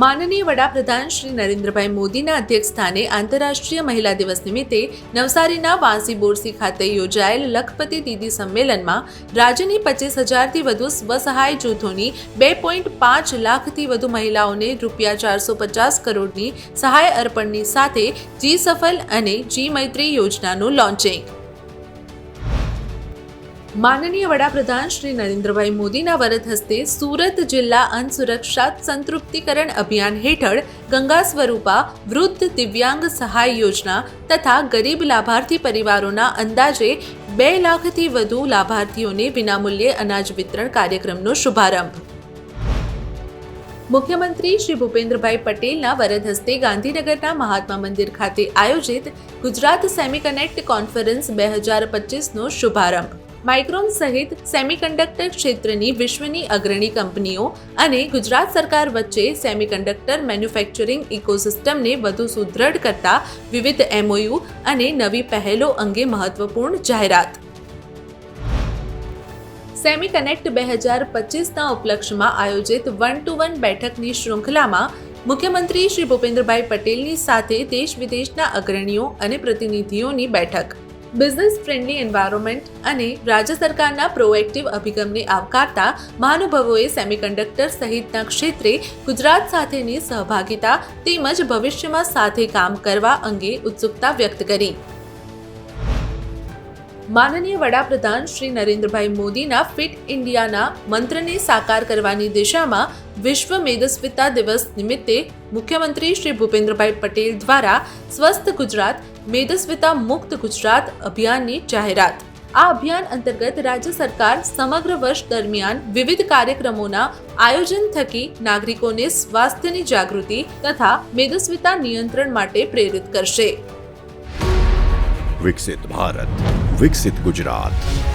માનનીય વડાપ્રધાન શ્રી નરેન્દ્રભાઈ મોદીના અધ્યક્ષસ્થાને આંતરરાષ્ટ્રીય મહિલા દિવસ નિમિત્તે નવસારીના વાંસી બોરસી ખાતે યોજાયેલ લખપતિ દીદી સંમેલનમાં રાજ્યની પચીસ હજારથી વધુ સ્વસહાય જૂથોની બે પોઈન્ટ પાંચ લાખથી વધુ મહિલાઓને રૂપિયા ચારસો પચાસ કરોડની સહાય અર્પણની સાથે જી સફલ અને જી મૈત્રી યોજનાનું લોન્ચિંગ. માનનીય વડાપ્રધાન શ્રી નરેન્દ્રભાઈ મોદીના વરદ હસ્તે સુરત જિલ્લા અન્ન સુરક્ષા સંતૃપ્તિકરણ અભિયાન હેઠળ ગંગા સ્વરૂપા વૃદ્ધ દિવ્યાંગ સહાય યોજના તથા ગરીબ લાભાર્થી પરિવારોના અંદાજે બે લાખથી વધુ લાભાર્થીઓને વિનામૂલ્યે અનાજ વિતરણ કાર્યક્રમનો શુભારંભ. મુખ્યમંત્રી શ્રી ભૂપેન્દ્રભાઈ પટેલના વરદ હસ્તે ગાંધીનગરના મહાત્મા મંદિર ખાતે આયોજિત ગુજરાત સેમિકનેક્ટ કોન્ફરન્સ બે હજાર પચીસનો શુભારંભ. માઇક્રોન સહિત સેમિકન્ડક્ટર ક્ષેત્રની વિશ્વની અગ્રણી કંપનીઓ અને ગુજરાત સરકાર વચ્ચે સેમિકન્ડક્ટર મેન્યુફેક્ચરિંગ ઇકોસિસ્ટમને વધુ સુદૃઢ કરતા વિવિધ એમઓયુ અને નવી પહેલો અંગે મહત્વપૂર્ણ જાહેરાત. સેમી કનેક્ટ બે હજાર પચીસના ઉપલક્ષમાં આયોજિત વન ટુ વન બેઠકની શૃંખલામાં મુખ્યમંત્રી શ્રી ભૂપેન્દ્રભાઈ પટેલની સાથે દેશ વિદેશના અગ્રણીઓ અને પ્રતિનિધિઓની બેઠક. બિઝનેસ ફ્રેન્ડલી એન્વાયરમેન્ટ અને રાજ્ય સરકારના પ્રોએક્ટિવ અભિગમને આવકારતા મહાનુભાવોએ સેમિકન્ડક્ટર સહિતના ક્ષેત્રે ગુજરાત સાથેની સહભાગિતા તેમજ ભવિષ્યમાં સાથે કામ કરવા અંગે ઉત્સુકતા વ્યક્ત કરી. માનનીય વડાપ્રધાન શ્રી નરેન્દ્રભાઈ મોદીના ફિટ ઇન્ડિયાના મંત્રને સાકાર કરવાની દિશામાં વિશ્વ મેદસ્વીતા દિવસ નિમિત્તે મુખ્યમંત્રી શ્રી ભૂપેન્દ્રભાઈ પટેલ દ્વારા સ્વસ્થ ગુજરાત મેદસ્વિતા મુક્ત ગુજરાત અભિયાનની જાહેરાત. આ અભિયાન અંતર્ગત રાજ્ય સરકાર સમગ્ર વર્ષ દરમિયાન વિવિધ કાર્યક્રમોના આયોજન થકી નાગરિકોને સ્વાસ્થ્યની જાગૃતિ તથા મેદસ્વિતા નિયંત્રણ માટે પ્રેરિત કરશે. વિકસિત ભારત, વિકસિત ગુજરાત.